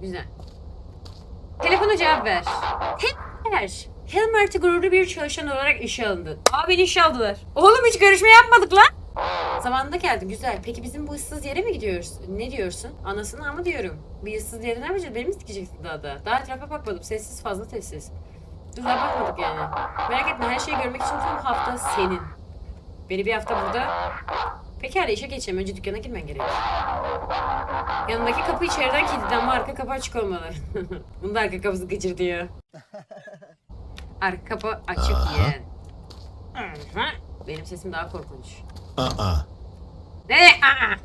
Güzel. Telefona cevap ver. Tebrikler. Helmert'i gururlu bir çalışan olarak işe alındın. Aa beni işe aldılar. Oğlum hiç görüşme yapmadık lan. Zamanında geldin güzel. Peki bizim bu ıssız yere mi gidiyoruz? Ne diyorsun? Anasını ama diyorum. Bir ıssız yere ne yapacağız? Beni mi sikeceksin daha da? Daha etrafa bakmadım. Sessiz fazla sessiz. Daha bakmadık yani. Merak etme her şeyi görmek için tüm hafta senin. Beni bir hafta burada... Pekala işe geçeceğim. Önce dükkana girmen gerek. Yanındaki kapı içeriden kilitli ama arka kapı açık olmalı. Bunu da arka kapısı gıcırdıyor. Arka kapı açık yeğen. Aha. Benim sesim daha korkunç. Uh-uh. Ne? Aa!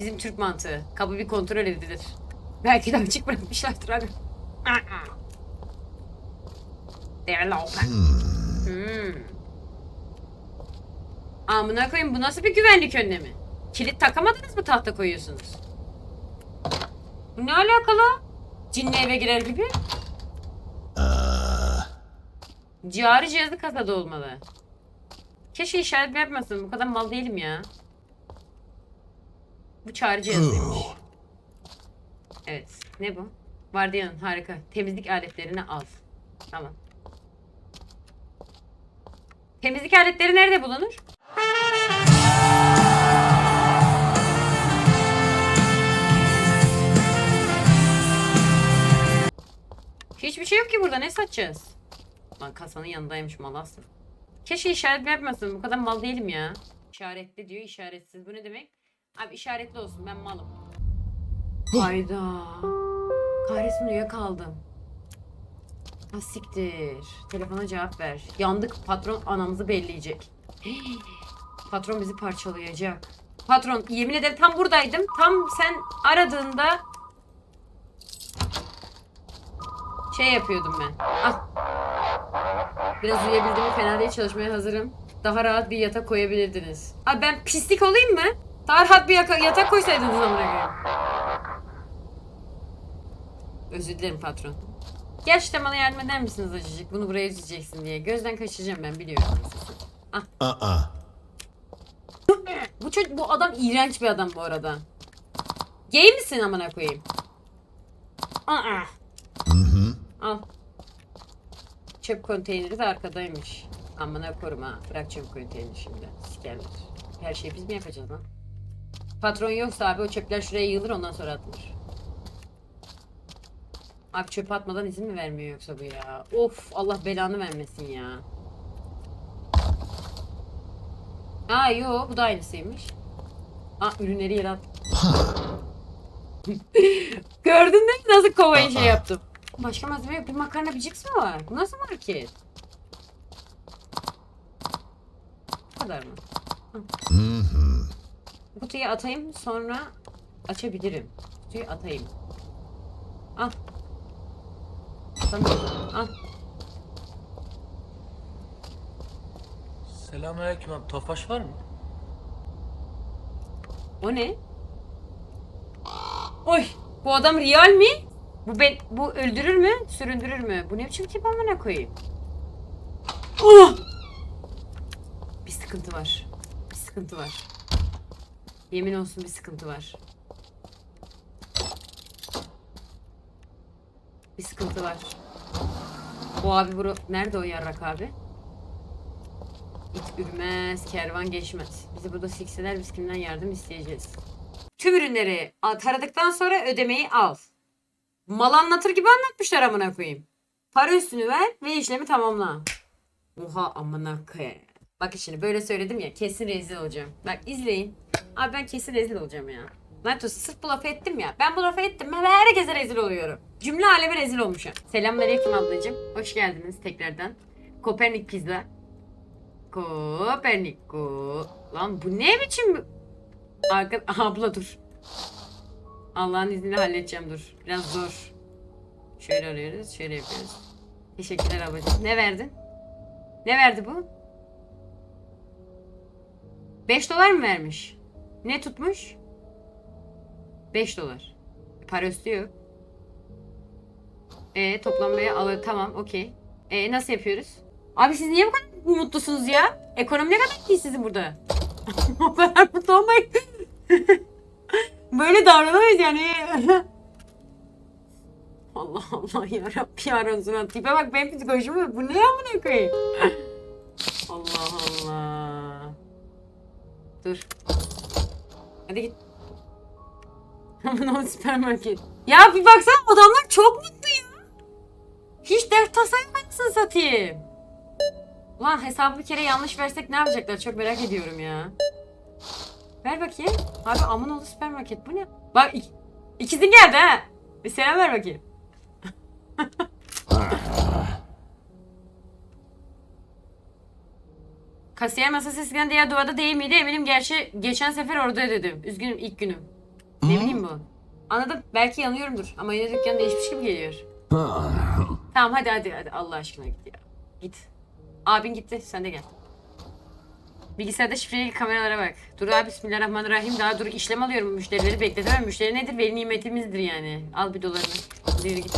Bizim Türk mantığı. Kapı bir kontrol edilir. Belki de açık bırakmışlardır abi. Aa! Değerli open. Hmm. Amına koyayım bu nasıl bir güvenlik önlemi? Kilit takamadınız mı tahta koyuyorsunuz? Bu ne alakalı? Cinli eve girer gibi. Uh, Cari cihazlı kasada olmalı. Keşke işaret yapmasın. Bu kadar mal değilim ya. Bu çağrı cihazıymış. Evet. Ne bu? Vardiyanın harika. Temizlik aletlerini al. Tamam. Temizlik aletleri nerede bulunur? Hiçbir şey yok ki burada. Ne satacağız? Lan kasanın yanındaymış mal aslında. Keşke işaret yapmasın. Bu kadar mal değilim ya. İşaretli diyor işaretsiz. Bu ne demek? Abi işaretli olsun ben malım. Hayda. Kahretsin uyuyakaldım. Ha siktir. Telefona cevap ver. Yandık patron anamızı belleyecek. Hii. patron bizi parçalayacak. Patron yemin ederim tam buradaydım. Tam sen aradığında şey yapıyordum ben. Ah. Biraz uyuyabildim fena değil çalışmaya hazırım. Daha rahat bir yatak koyabilirdiniz. Abi ben pislik olayım mı? Daha rahat bir yatak koysaydınız amına koyayım. Özür dilerim patron. Gerçekten bana yardım eder misiniz acıcık? Bunu buraya üzeceksin diye. Gözden kaçıracağım ben biliyorum. Uh-uh. Bu çocuk, bu adam iğrenç bir adam bu arada. Gay misin amına koyayım? Aa. Mm-hmm. Al. Çöp konteyneri de arkadaymış. Amına koruma. Bırak çöp konteyneri şimdi. Sikerler. Her şeyi biz mi yapacağız lan? Patron yoksa abi o çöpler şuraya yığılır ondan sonra atılır. Abi çöp atmadan izin mi vermiyor yoksa bu ya? Of Allah belanı vermesin ya. Aa yo bu da aynısıymış. Aa ürünleri yere at. Gördün değil mi nasıl kovayı şey yaptım? Başka malzeme yok. Bir makarna bir cips mi var? Bu nasıl market? Bu kadar mı? Kutuya atayım sonra açabilirim. Kutuyu atayım. Al. Tamam. Al. Selamünaleyküm abi. Tofaş var mı? O ne? Oy! Bu adam real mi? Bu ben bu öldürür mü? Süründürür mü? Bu ne biçim tip amına koyayım? Oh! Bir sıkıntı var. Bir sıkıntı var. Yemin olsun bir sıkıntı var. Bir sıkıntı var. O abi bro nerede o yarrak abi? Ürmez, kervan geçmez. Bizi burada sikseler biz kimden yardım isteyeceğiz. Tüm ürünleri taradıktan sonra ödemeyi al. Mal anlatır gibi anlatmışlar amına koyayım. Para üstünü ver ve işlemi tamamla. Oha amına koyayım. Bak şimdi böyle söyledim ya kesin rezil olacağım. Bak izleyin. Abi ben kesin rezil olacağım ya. Natos sırf bu lafı ettim ya. Ben bu lafı ettim ve herkese rezil oluyorum. Cümle aleme rezil olmuşum. Selamünaleyküm ablacığım. Hoş geldiniz tekrardan. Kopernik pizza. Koperniko. Lan bu ne biçim... Arka... Abla dur. Allah'ın izniyle halledeceğim dur. Biraz zor. Şöyle arıyoruz. Şöyle yapıyoruz. Teşekkürler ablacığım. Ne verdin? Ne verdi bu? 5 dolar mı vermiş? Ne tutmuş? 5 dolar. Para üstü yok. E toplamaya alır. Tamam okey. E nasıl yapıyoruz? Abi siz niye bu kadar mutlusunuz ya? Ekonomi ne kadar iyi sizin burada. o kadar mutlu olmayın. Böyle davranamayız yani. Allah Allah ya Rabbi ya Resulallah. Tipe bak benim psikolojim bu ne amına koyayım? Allah Allah. Dur. Hadi git. Aman o süpermarket. Ya bir baksana adamlar çok mutlu ya. Hiç dert tasa yapmamışsın satayım. Ulan hesabı bir kere yanlış versek ne yapacaklar çok merak ediyorum ya. Ver bakayım. Abi aman oldu süpermarket bu ne? Bak ik- ikizin geldi ha. Bir selam ver bakayım. Kasiyer masası eskiden diğer duvada değil miydi? Eminim gerçi geçen sefer orada dedim. Üzgünüm ilk günüm. Ne bileyim bu. Anladım. Belki yanıyorumdur. Ama yine dükkan değişmiş gibi geliyor. Tamam hadi hadi hadi. Allah aşkına git ya. Git. Abin gitti. Sen de gel. Bilgisayarda şifreli kameralara bak. Dur abi bismillahirrahmanirrahim. Daha dur işlem alıyorum. Müşterileri bekletemem. Müşteri nedir? Veli nimetimizdir yani. Al bir dolarını. Yürü git.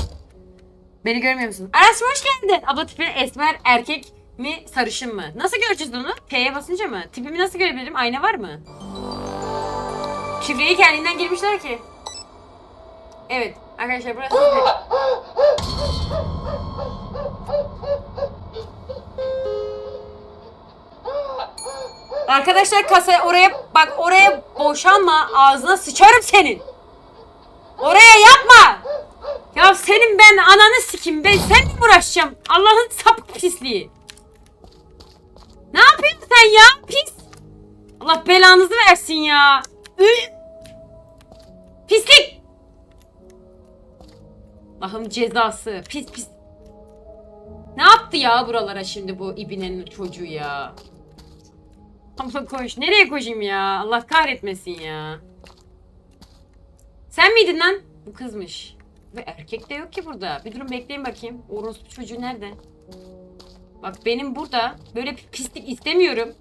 Beni görmüyor musun? Aras hoş geldin. Abla tipi esmer erkek mi sarışın mı? Nasıl göreceğiz onu? P'ye basınca mı? Tipimi nasıl görebilirim? Ayna var mı? Şifreyi kendinden girmişler ki. Evet arkadaşlar burası Arkadaşlar kasa oraya bak oraya boşanma ağzına sıçarım senin. Oraya yapma. Ya senin ben ananı sikim ben seninle mi uğraşacağım? Allah'ın sapık pisliği. Ne yapıyorsun sen ya? Pis. Allah belanızı versin ya. Pislik. Allah'ım cezası. Pis pis. Ne yaptı ya buralara şimdi bu ibinenin çocuğu ya? Abla koş. Nereye koşayım ya? Allah kahretmesin ya. Sen miydin lan? Bu kızmış. Ve erkek de yok ki burada. Bir durun bekleyin bakayım. Orospu çocuğu nerede? Bak benim burada böyle bir pislik istemiyorum.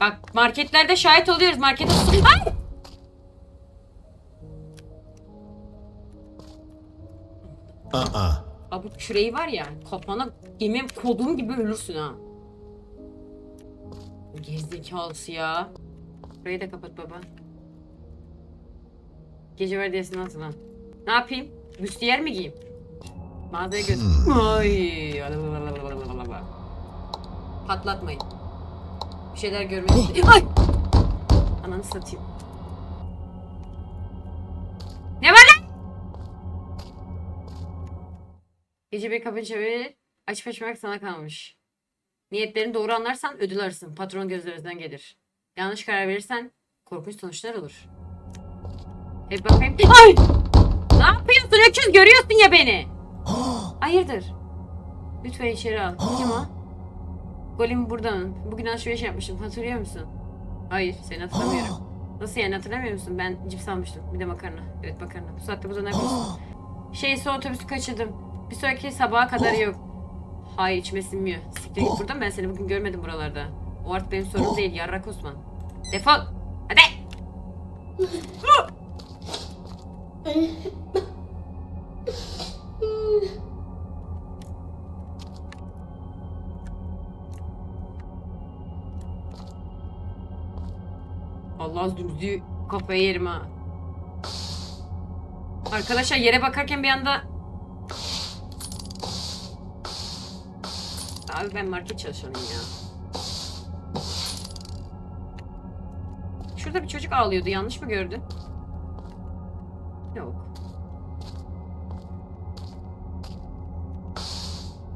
Bak marketlerde şahit oluyoruz. Markete... Ay! Uh-uh. Abi küreği var ya kafana yemin kodum gibi ölürsün ha. Gerizekalısı ya. Burayı da kapat baba. Gece vardiyasını hatırlan. Ne yapayım? Büstiyer mi giyeyim? Mağazaya götür. Ay. Patlatmayın. Bir şeyler görmek istiyorum. Ay! Ananı satayım. Ne var lan? Gece bir kapı çevir. Açıp açmak sana kalmış. Niyetlerini doğru anlarsan ödül alırsın. Patron gözlerinden gelir. Yanlış karar verirsen korkunç sonuçlar olur. Hep bakayım. Ay! Ne yapıyorsun öküz? Görüyorsun ya beni. Hayırdır? Lütfen içeri al. Kim o? Golim burada mı? Bugün alışveriş yapmıştım. Hatırlıyor musun? Hayır, seni hatırlamıyorum. Nasıl yani hatırlamıyor musun? Ben cips almıştım. Bir de makarna. Evet makarna. Bu saatte burada ne yapıyorsun? Şey son otobüsü kaçırdım. Bir sonraki sabaha kadar yok. Hayır içime sinmiyor. Siktir git buradan ben seni bugün görmedim buralarda. O artık benim sorunum değil yarrak Osman. Defol. Hadi. Allah zümzü kafaya yerim ha. Arkadaşlar yere bakarken bir anda Abi ben market çalışanıyım ya. Şurada bir çocuk ağlıyordu. Yanlış mı gördün? Yok.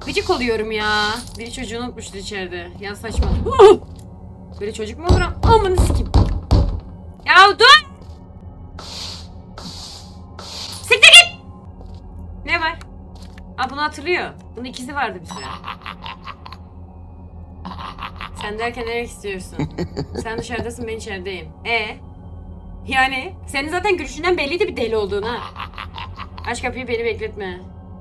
Gıcık oluyorum ya. Biri çocuğunu unutmuştur içeride. Ya saçma. Böyle çocuk mu olur? Amanı sikim. Ya dur! Siktir git! Ne var? Aa bunu hatırlıyor. Bunun ikizi vardı bir süre. Sen derken nereye istiyorsun? Sen dışarıdasın ben içerideyim. E Yani senin zaten gülüşünden belliydi bir deli olduğun. Aç kapıyı beni bekletme.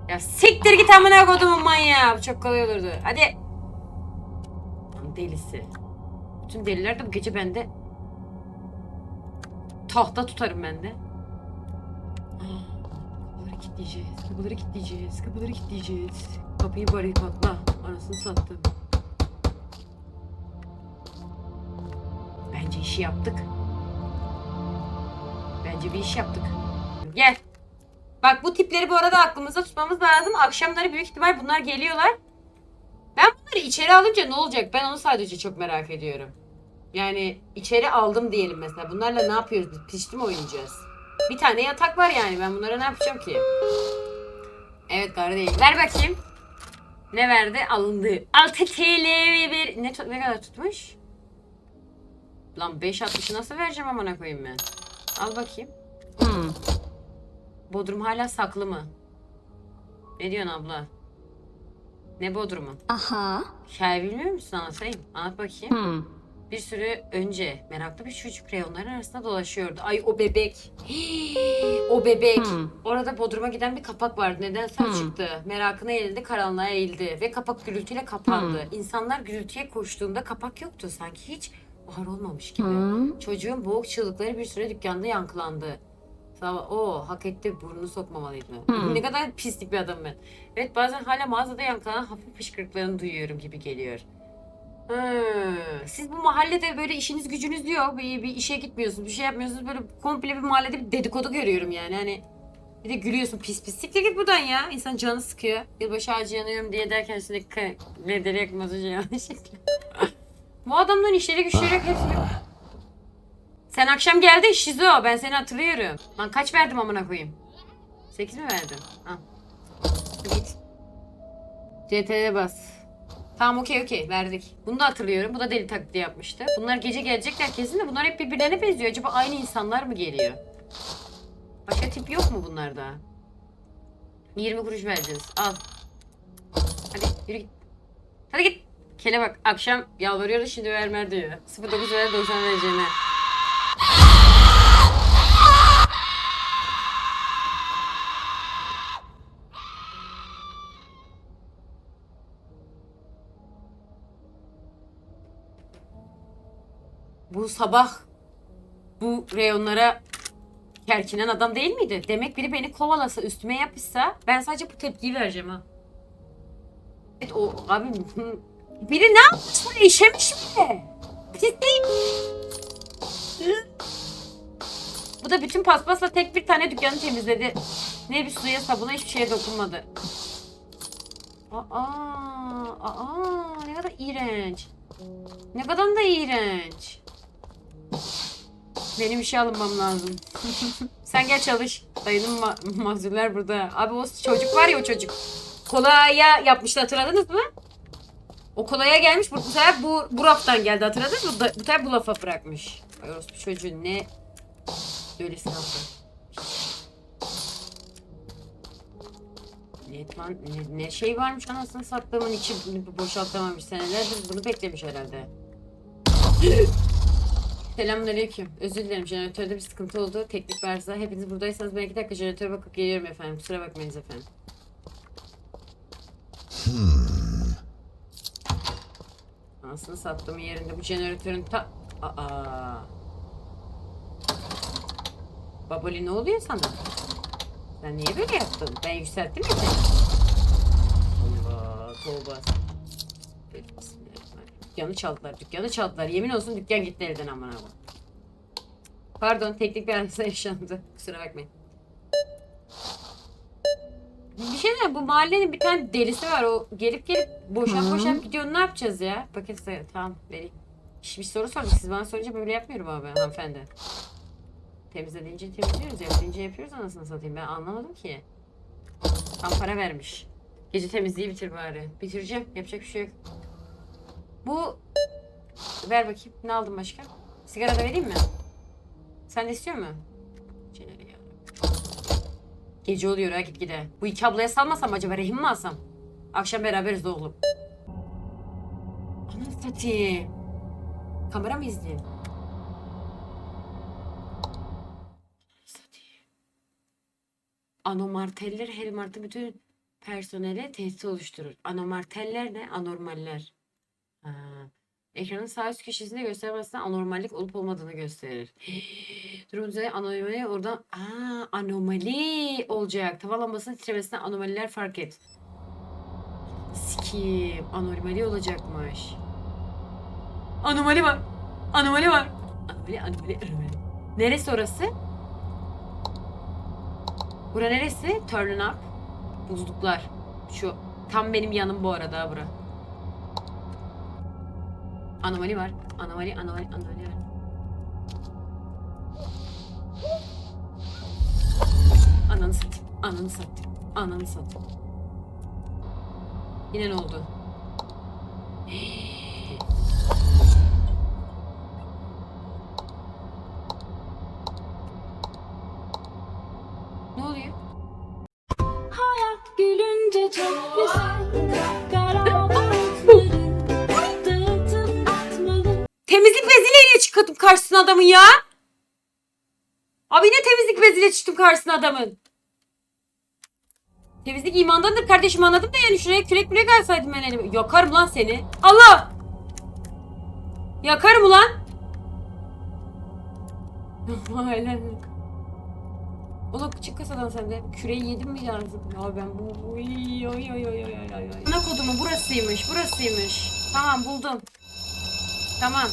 Ya siktir git amına kodumun manyağı. Bu çok kolay olurdu. Hadi. Delisi. Bütün deliler de bu gece bende. Tahta tutarım ben de. Kapıları kilitleyeceğiz. Kapıları kilitleyeceğiz. Kapıları kilitleyeceğiz. Kapıyı barikatla. Anasını sattım. İşi yaptık. Bence bir iş yaptık. Gel. Bak bu tipleri bu arada aklımızda tutmamız lazım. Akşamları büyük ihtimal bunlar geliyorlar. Ben bunları içeri alınca ne olacak? Ben onu sadece çok merak ediyorum. Yani içeri aldım diyelim mesela. Bunlarla ne yapıyoruz? Pişti mi oynayacağız? Bir tane yatak var yani. Ben bunlara ne yapacağım ki? Evet kardeşim. Ver bakayım. Ne verdi? Alındı. 6 TL bir... Ne, ne kadar tutmuş? Lan 5.60'ı nasıl vereceğim amına koyayım ben? Al bakayım. Hmm. Bodrum hala saklı mı? Ne diyorsun abla? Ne Bodrum'u? Aha. Hikaye bilmiyor musun anlatayım? Anlat bakayım. Hmm. Bir süre önce meraklı bir çocuk reyonların arasında dolaşıyordu. Ay o bebek. o bebek. Hmm. Orada Bodrum'a giden bir kapak vardı. Nedense Hmm. çıktı. Merakına eğildi, karanlığa eğildi. Ve kapak gürültüyle kapandı. Hmm. İnsanlar gürültüye koştuğunda kapak yoktu. Sanki hiç var olmamış gibi. Hmm. Çocuğun boğuk çığlıkları bir süre dükkanda yankılandı. O hak etti burnunu sokmamalıydı. Hmm. ne kadar pislik bir adam ben. Evet bazen hala mağazada yankılanan hafif fışkırıklarını duyuyorum gibi geliyor. Hmm. Siz bu mahallede böyle işiniz gücünüz yok. Bir, bir işe gitmiyorsunuz, bir şey yapmıyorsunuz. Böyle komple bir mahallede bir dedikodu görüyorum yani. Hani bir de gülüyorsun pis pis. Siktir git buradan ya. İnsan canı sıkıyor. Yılbaşı ağacı yanıyorum diye derken sürekli lederi yakmaz hoca yanlışlıkla. Bu adamların işleri güçleri yok hepsi bir- Sen akşam geldin Şizo. Ben seni hatırlıyorum. Lan kaç verdim amına koyayım? 8 mi verdim? Hadi git. CT'ye bas. Tamam okey okey verdik. Bunu da hatırlıyorum. Bu da deli taklidi yapmıştı. Bunlar gece gelecekler kesin de bunlar hep birbirlerine benziyor. Acaba aynı insanlar mı geliyor? Başka tip yok mu bunlarda? 20 kuruş vereceğiz. Al. Hadi yürü git. Hadi git. Kele bak akşam yalvarıyoruz şimdi vermer diyor. 09 ver 90 vereceğine. Bu sabah bu reyonlara kerkinen adam değil miydi? Demek biri beni kovalasa, üstüme yapışsa ben sadece bu tepkiyi vereceğim ha. Evet o abi biri ne yapmış buraya işemiş mi? Ciddi. Bu da bütün paspasla tek bir tane dükkanı temizledi. Ne bir suya sabuna hiçbir şeye dokunmadı. Aa, aa, ne kadar iğrenç. Ne kadar da iğrenç. Benim işe alınmam lazım. Sen gel çalış. Dayının ma- mazurlar burada. Abi o çocuk var ya o çocuk. Kolaya yapmıştı hatırladınız mı? O kolaya gelmiş. Bu, bu sefer bu, bu raftan geldi hatırladınız mı? Da- Bu sefer bu lafa bırakmış. Ay orospu çocuğun ne öyle sınavdı. Netman ne, ne şey varmış anasını sattığımın içi boşaltamamış senelerdir bunu beklemiş herhalde. Selamünaleyküm. Özür dilerim jeneratörde bir sıkıntı oldu. Teknik arıza. Hepiniz buradaysanız ben iki dakika jeneratöre bakıp geliyorum efendim. Kusura bakmayınız efendim. Anasını sattığımın yerinde bu jeneratörün ta... Aa. Baboli ne oluyor sana? Sen niye böyle yaptın? Ben yükselttim ya seni. Allah tövbe. Dükkanı çaldılar, dükkanı çaldılar. Yemin olsun dükkan gitti elden aman aman. Pardon, teknik bir arıza yaşandı. Kusura bakmayın. Bir şey diyeyim, bu mahallenin bir tane delisi var. O gelip gelip boşan boşan gidiyor. Ne yapacağız ya? Paket sayı. Tamam, vereyim. Hiç bir soru sorduk. Siz bana sorunca böyle yapmıyorum abi hanımefendi. Temizle deyince temizliyoruz, yap deyince yapıyoruz anasını satayım. Ben anlamadım ki. Tam para vermiş. Gece temizliği bitir bari. Bitireceğim. Yapacak bir şey yok. Bu... Ver bakayım. Ne aldın başka? Sigara da vereyim mi? Sen de istiyor musun? Ya. Gece oluyor ha git gide. Bu iki ablaya salmasam acaba rehin mi alsam? Akşam beraberiz oğlum. Anam satayım. Kamera mı? Satayım. Anomarteller Helmart'ın bütün personele tehdit oluşturur. Anomarteller ne? Anormaller. Ha. Ekranın sağ üst köşesinde göstermezsen anormallik olup olmadığını gösterir. Durum üzere anomali oradan Aa, anomali olacak. Tavan lambasının titremesinden anomaliler fark et. Sikim. Anomali olacakmış. Anomali var. Anomali var. Anomali, anomali, anomali. Neresi orası? Bura neresi? Turn up. Buzluklar. Şu tam benim yanım bu arada bura. Anomali var. Anomali, anomali, anomali var. Ananı satayım. Ananı satayım. Ananı satayım. Yine ne oldu? ne karşısına adamın. Temizlik imandandır kardeşim anladım da yani şuraya kürek bile gelseydim ben elime. Yakarım lan seni. Allah! Yakarım ulan. Aynen. Oğlum çık kasadan sen de. Küreği yedim mi lazım? Ya ben bu... Oy, oy, oy, oy, oy, oy. Ana kodumu burasıymış, burasıymış. Tamam buldum. Tamam.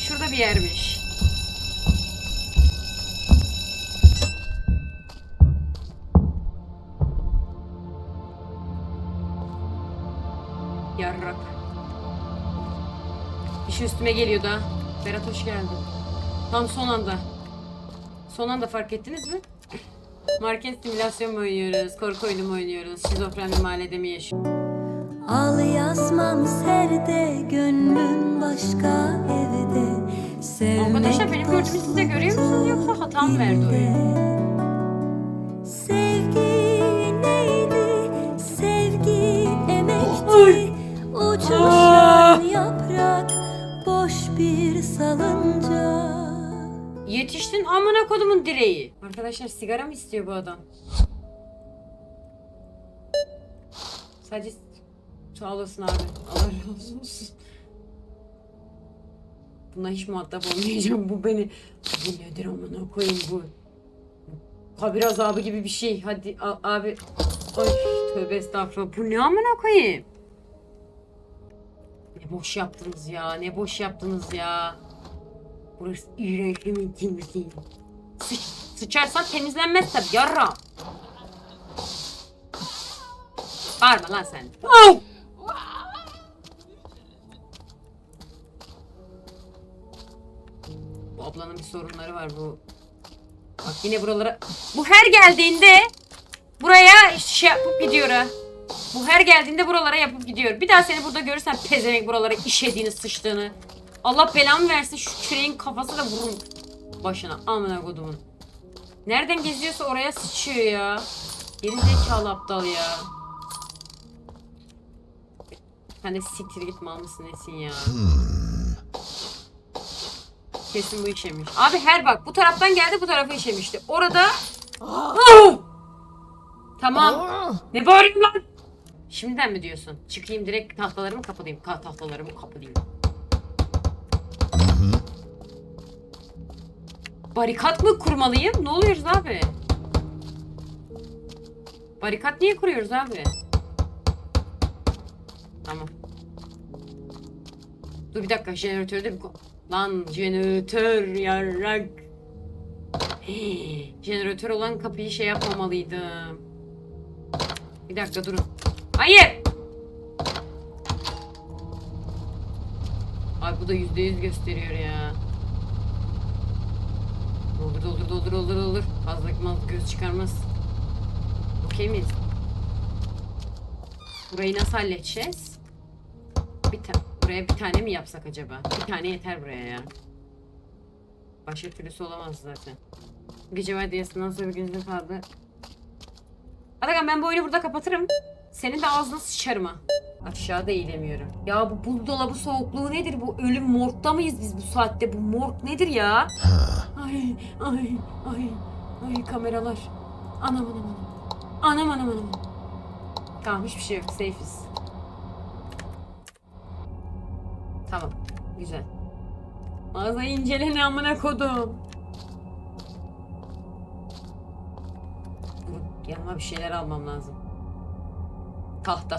Şurada bir yermiş. Şey üstüme geliyordu ha. Berat hoş geldin. Tam son anda. Son anda fark ettiniz mi? Market simülasyon mu oynuyoruz? Korku oyunu mu oynuyoruz? Şizofren bir mahallede mi yaşıyoruz? Al yazmam serde Gönlüm başka evde Sevmek Arkadaşlar benim gördüğümü siz de görüyor musunuz yoksa hata mı verdi oyun? Yetiştin amına kodumun direği. Arkadaşlar sigara mı istiyor bu adam? Sadece sağ olasın abi. Allah razı olsun. Buna hiç muhatap olmayacağım. Bu beni... Bu nedir amına koyayım bu? Kabir azabı gibi bir şey. Hadi abi. Ay tövbe estağfurullah. Bu ne amına koyayım? Ne boş yaptınız ya. Ne boş yaptınız ya. Burası iğrenç mi temizliği? Sıç, sıçarsan temizlenmez tabii yarra. Bağırma lan sen. Ay! Bu ablanın bir sorunları var bu. Bak yine buralara... Bu her geldiğinde buraya şey yapıp gidiyor ha. Bu her geldiğinde buralara yapıp gidiyor. Bir daha seni burada görürsem pezevenk buralara işediğini, sıçtığını. Allah belamı versin şu küreğin kafası da vurun başına. Amına kodumun. Nereden geziyorsa oraya sıçıyor ya. Geri zekalı aptal ya. De siktir git mal mısın nesin ya. Kesin bu işemiş. Abi her bak bu taraftan geldi bu tarafa işemişti. Orada... Ah! Tamam. Ne bağırıyorsun lan? Şimdiden mi diyorsun? Çıkayım direkt tahtalarımı kapalayayım. Ka tahtalarımı kapalayayım. Barikat mı kurmalıyım? Ne oluyoruz abi? Barikat niye kuruyoruz abi? Tamam. Dur bir dakika jeneratörde bir Lan jeneratör yarrak. Hii, jeneratör olan kapıyı şey yapmamalıydım. Bir dakika durun. Hayır. Ay bu da yüzde yüz gösteriyor ya. Doldur doldur doldur doldur doldur. Fazla mal göz çıkarmaz. Okey miyiz? Burayı nasıl halledeceğiz? Bir ta buraya bir tane mi yapsak acaba? Bir tane yeter buraya ya. Başka türlüsü olamaz zaten. Gece vardiyasından sonra bir gününüzde kaldı. Atakan ben bu oyunu burada kapatırım. Senin de ağzına sıçarım ha. Aşağıda eğilemiyorum. Ya bu buzdolabı soğukluğu nedir bu? Ölüm morgda mıyız biz bu saatte? Bu morg nedir ya? Ay ay ay ay kameralar. Anam anam anam. Anam anam anam. Tamam hiçbir şey yok. Safe'iz. Tamam. Güzel. Mağaza incelene amına kodum. Yanıma bir şeyler almam lazım. Tahta.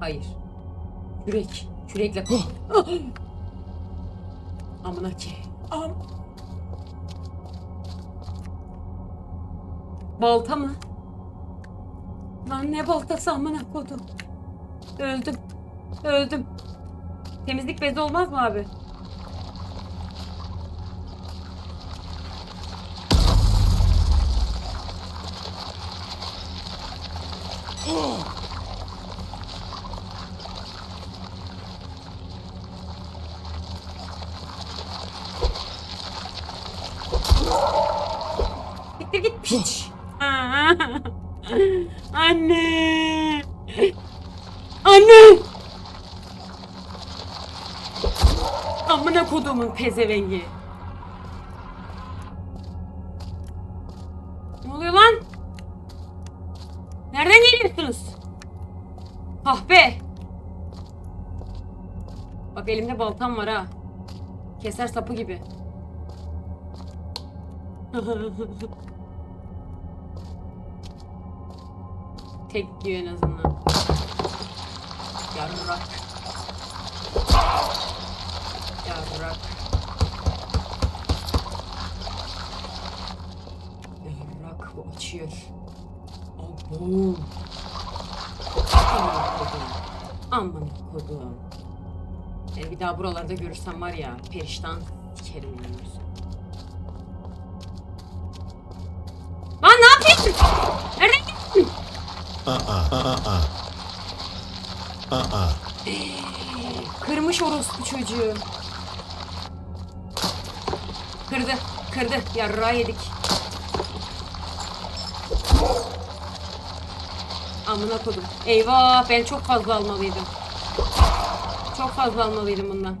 Hayır. Kürek. Kürekle. Amına ki. Am. Balta mı? Lan ne baltası amına kodum. Öldüm. Öldüm. Temizlik bezi olmaz mı abi? Siktir git piç. Anne. Anne. Amına kodumun pezevengi. Ne oluyor lan? Nereden geliyorsunuz? Ah be. Bak elimde baltam var ha. Keser sapı gibi. Tek yiyor en azından. Yarrak. Yarrak. Yarrak bu açıyor. Abo. Amına kodum. Amına kodum. Yani bir daha buralarda görürsem var ya periştan sikerim yani. Kırmış orospu çocuğu. Kırdı, kırdı. Yarrağı yedik. Amına kodum. Eyvah ben çok fazla almalıydım. Çok fazla almalıydım bundan.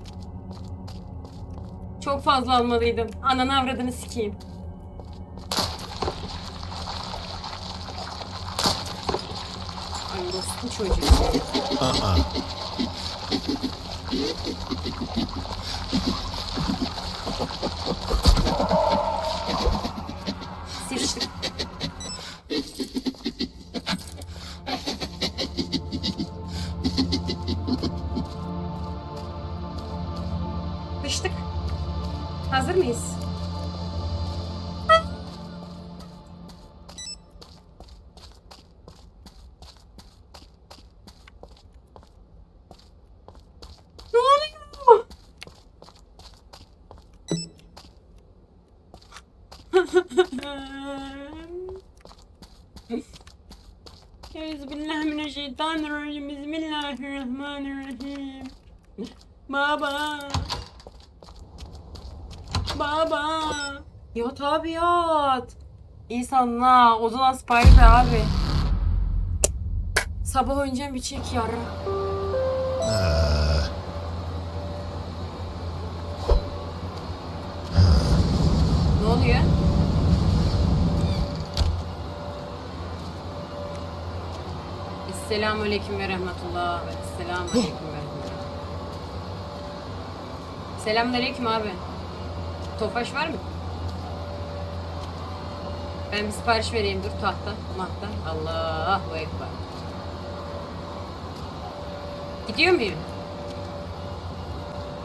Çok fazla almalıydım. Ananı avradını sikeyim. Orospu çocuğu. Aa. Euzubillahimineşşeytanirracim. Bismillahirrahmanirrahim. Baba. Baba. Yat abi yat. İnsan la. Odadan sipariş ver abi. Sabah oynayacağım bir çek yarın. Aa. Ne oluyor? Esselamu Aleyküm ve Rahmetullah. Esselamu Aleyküm ve Rahmetullah. Selamünaleyküm abi. Tofaş var mı? Ben bir sipariş vereyim dur tahta, mahta. Allahu Ekber. Gidiyor muyum?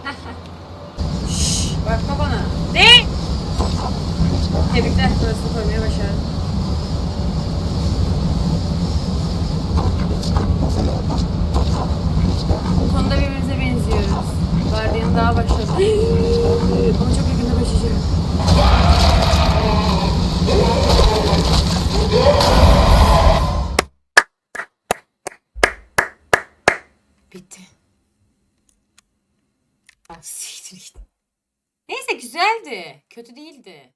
Şşş, bakma bana. Ne? Tebrikler, burasını koymaya başardım. Bu konuda birbirimize benziyoruz. Gardiyan daha başladı. Ama çok yakında başlayacağım. Bitti. Ah, siktir git. Neyse güzeldi. Kötü değildi.